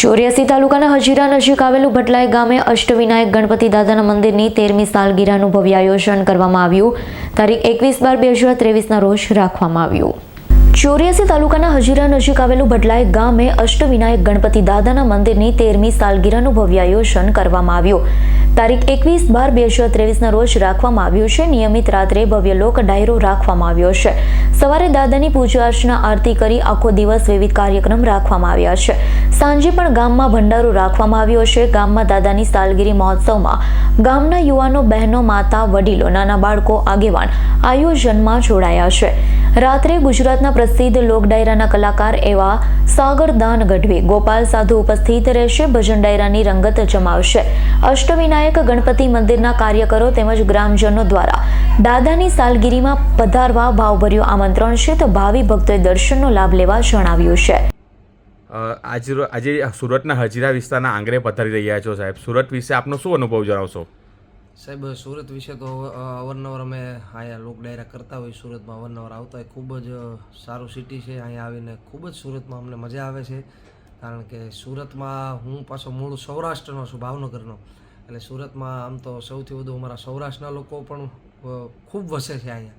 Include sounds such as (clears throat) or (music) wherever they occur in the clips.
ચોર્યાસી તાલુકાના હજીરા નજીક આવેલું ભટલાઈ ગામે અષ્ટવિનાયક ગણપતિ દાદાના મંદિરની તેરમી સાલગીરાનું ભવ્ય આયોજન કરવામાં આવ્યું. તારીખ એકવીસ બાર બે હજાર ત્રેવીસના રોજ રાખવામાં આવ્યું. ચોર્યાસી તાલુકાના હજીરા નજીક આવેલું ભટલાય ગામે અષ્ટવિનાયક ગણપતિ દાદાના મંદિરની તેરમી સાલગીરાનું ભવ્ય આયોજન કરવામાં આવ્યું. તારીખ એકવીસ બાર બે હજાર ત્રેવીસના રોજ રાખવામાં આવ્યું છે. નિયમિત રાત્રે ભવ્ય લોક ડાયરો રાખવામાં આવ્યો છે. સવારે દાદાની પૂજા અર્ચના આરતી કરી આખો દિવસ વિવિધ કાર્યક્રમ રાખવામાં આવ્યા છે. સાંજે પણ ગામમાં ભંડારો રાખવામાં આવ્યો છે. ગામમાં દાદાની સાલગીરી મહોત્સવમાં ગામના યુવાનો બહેનો, માતા, વડીલો, નાના બાળકો, આગેવાન આયોજનમાં જોડાયા છે. રાત્રે ગુજરાતના પ્રસિદ્ધ લોક ડાયરાના કલાકાર એવા સાગર દાન ગઢવી ગોપાલ સાધુ ઉપસ્થિત રહેશે, ભજન ડાયરાની રંગત જમાવશે. અષ્ટવિનાયક ગણપતિ મંદિરના કાર્યકરો તેમજ ગ્રામજનો દ્વારા દાદાની સાલગીરીમાં પધારવા ભાવભર્યું આમંત્રણ છે, તો ભાવિ ભક્તોએ દર્શનનો લાભ લેવા જણાવ્યું છે. આજ આજે સુરતના હજીરા વિસ્તારના આંગરે પધારી રહ્યા છો સાહેબ. સુરત વિશે આપનો શું અનુભવ જણાવશો? સાહેબ, સુરત વિશે તો અવારનવાર અમે અહીંયા લોક ડાયરા કરતા હોય સુરતમાં અવારનવાર આવતા હોય. ખૂબ જ સારું સિટી છે, અહીંયા આવીને ખૂબ જ સુરતમાં અમને મજા આવે છે. કારણ કે સુરતમાં હું પાછો મૂળ સૌરાષ્ટ્રનો છું, ભાવનગરનો. એટલે સુરતમાં આમ તો સૌથી વધુ અમારા સૌરાષ્ટ્રના લોકો પણ ખૂબ વસે છે અહીંયા.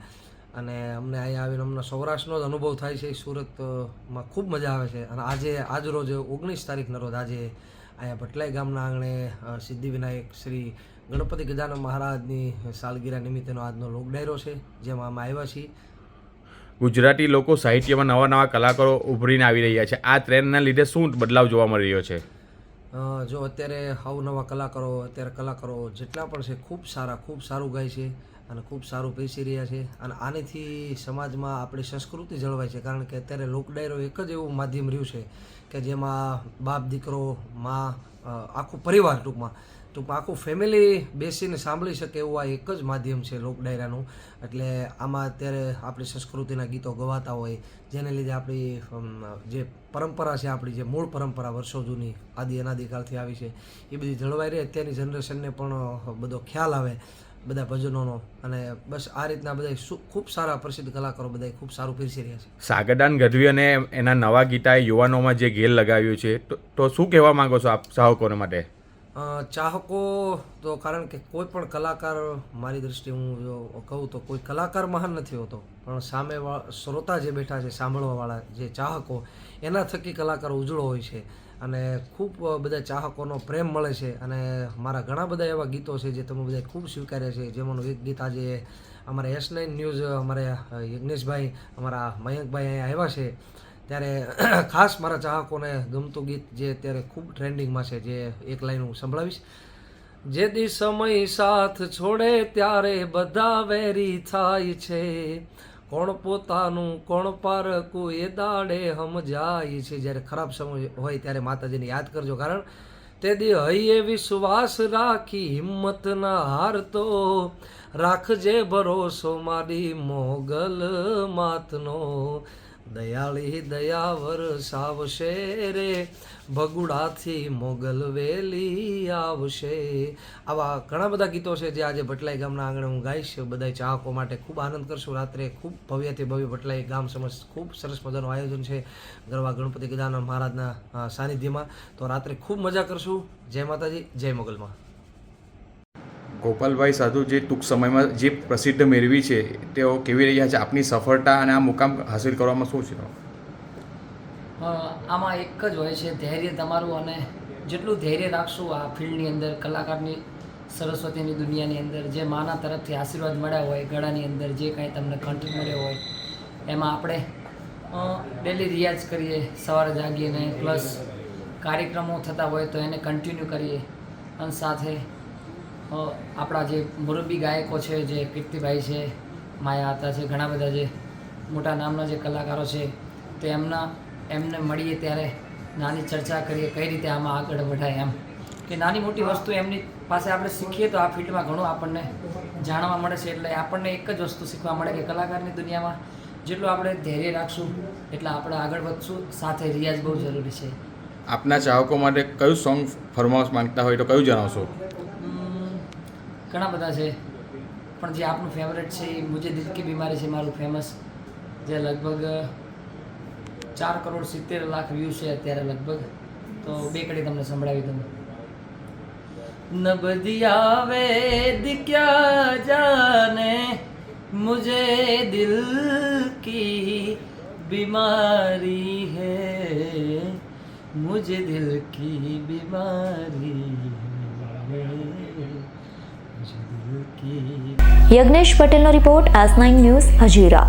અને અમને અહીંયા આવીને અમને સૌરાષ્ટ્રનો જ અનુભવ થાય છે, સુરતમાં ખૂબ મજા આવે છે. અને આજે, આજ રોજ ઓગણીસ તારીખના રોજ આજે અહીંયા ભટલાઈ ગામના આંગણે સિદ્ધિવિનાયક શ્રી ગણપતિ ગજાનન મહારાજની સાલગીરા નિમિત્તેનો આજનો લોક ડાયરો છે જેમાં અમે આવ્યા છીએ. ગુજરાતી લોકો સાહિત્યમાં નવા નવા કલાકારો ઉભરીને આવી રહ્યા છે. આ ટ્રેન્ડના લીધે શું બદલાવ જોવા મળી રહ્યો છે? જો અત્યારે અવનવા કલાકારો અત્યારે કલાકારો જેટલા પણ છે ખૂબ સારા ખૂબ સારું ગાય છે. અને ખૂબ સારું પેસી રહ્યા છે. અને આનેથી સમાજમાં આપણી સંસ્કૃતિ જળવાય છે. કારણ કે અત્યારે લોકડાયરો એક જ એવું માધ્યમ રહ્યું છે કે જેમાં બાપ, દીકરો, મા આખું પરિવાર ટૂંકમાં ટૂંકમાં આખું ફેમિલી બેસીને સાંભળી શકે એવું આ એક જ માધ્યમ છે લોક ડાયરાનું એટલે આમાં અત્યારે આપણી સંસ્કૃતિના ગીતો ગવાતા હોય, જેને લીધે આપણી જે પરંપરા છે, આપણી જે મૂળ પરંપરા વર્ષો જૂની, આદિ અનાદિકાળથી આવી છે, એ બધી જળવાઈ રહે. અત્યારની જનરેશનને પણ બધો ખ્યાલ આવે. બધા ભજનોનો. અને બસ આ રીતના બધા ખૂબ સારા પ્રસિદ્ધ કલાકારો બધા ખૂબ સારું પીરસી રહ્યા છે. સાગરદાન ગઢવી અને એના નવા ગીતાએ યુવાનોમાં જે ગેલ લગાવ્યું છે, તો- શું કહેવા માંગો છો આપ ચાહકોને માટે? ચાહકો, તો કારણ કે કોઈ પણ કલાકાર, મારી દૃષ્ટિએ હું જો કહું તો કોઈ કલાકાર મહાન નથી હોતો. પણ સામે શ્રોતા જે બેઠા છે, સાંભળવાવાળા જે ચાહકો, એના થકી કલાકાર ઉજળો હોય છે. અને ખૂબ બધા ચાહકોનો પ્રેમ મળે છે. અને મારા ઘણા બધા એવા ગીતો છે જે તમે બધા ખૂબ સ્વીકાર્યા છે. જેમાંનું એક ગીત આજે અમારા એસ નાઇન ન્યૂઝ અમારે યજ્ઞેશભાઈ, અમારા મયંકભાઈ અહીંયા આવ્યા છે. ત્યારે, (clears throat) ખાસ મારા ચાહકોને ગમતું ગીત જે અત્યારે ખૂબ ટ્રેન્ડિંગમાં છે, જે એક લાઈન હું સંભળાવીશ. જે દી સમય સાથ છોડે ત્યારે બધા વેરી થાય છે. કોણ પોતાનું, કોણ પારકું એ દાડે સમજાય છે. જ્યારે ખરાબ સમય હોય ત્યારે માતાજીને યાદ કરજો. કારણ તે દી હૈયે વિશ્વાસ રાખી હિંમત ના હારતો રાખજે ભરોસો મારી મોગલ માતનો. દયાળી દયાવર સાવશે રે, ભગુડાથી મોગલ વેલી આવશે. આવા ઘણા બધા ગીતો છે જે આજે ભટલાઈ ગામના આંગણે હું ગાઈશ. બધા ચાહકો માટે ખૂબ આનંદ કરશું. રાત્રે ખૂબ ભવ્યથી ભવ્ય ભટલાઈ ગામ સમજ ખૂબ સરસ મજાનું આયોજન છે ગરવા ગણપતિ ગજાનન મહારાજના સાનિધ્યમાં. તો રાત્રે ખૂબ મજા કરશું. જય માતાજી, જય મોગલમાં. ગોપાલભાઈ સાધુ જે ટૂંક સમયમાં જે પ્રસિદ્ધ મેળવી છે, તેઓ કેવી રહ્યા છે? આપની સફળતા અને આ મુકામ હાસિલ કરવામાં શું છે? આમાં એક જ હોય છે, ધૈર્ય તમારું અને જેટલું ધૈર્ય રાખશું આ ફિલ્ડની અંદર, કલાકારની સરસ્વતીની દુનિયાની અંદર, જે માના તરફથી આશીર્વાદ મળ્યા હોય, ગળાની અંદર જે કાંઈ તમને કંઠ મળ્યો હોય, એમાં આપણે ડેલી રિયાઝ કરીએ, સવારે જાગીને પ્લસ કાર્યક્રમો થતા હોય તો એને કન્ટિન્યુ કરીએ, અને સાથે આપણા જે મુરબ્બી ગાયકો છે, જે કીર્તિભાઈ છે, માયા હતા છે, ઘણા બધા જે મોટા નામના જે કલાકારો છે, તો એમના, એમને મળીએ ત્યારે નાની ચર્ચા કરીએ કઈ રીતે આમાં આગળ વધાય એમ. કે નાની મોટી વસ્તુ એમની પાસે આપણે શીખીએ તો આ ફિલ્ડમાં ઘણું આપણને જાણવા મળે છે, એટલે આપણને એક જ વસ્તુ શીખવા મળે કે કલાકારની દુનિયામાં જેટલું આપણે ધૈર્ય રાખશું, એટલે આપણે આગળ વધશું, સાથે રિયાઝ બહુ જરૂરી છે. આપના ચાહકો માટે કયું સોંગ ફરમાવશ માંગતા હોય તો કયું જણાવશો? ઘણા બધા છે. પણ જે આપનું ફેવરેટ છે એ મુજે દિલ કી બીમારી છે મારું ફેમસ જે લગભગ, ચાર કરોડ સિત્તેર લાખ વ્યૂ છે અત્યારે લગભગ. તો બે કડી તમને સંભળાવી દઉં. ન બધી આવે દિક્યા જાને, મુજે દિલ કી બીમારી હે. મુજે દિલ કી બીમારી હે. યજ્ઞેશ પટેલનો report S nine news Hazira.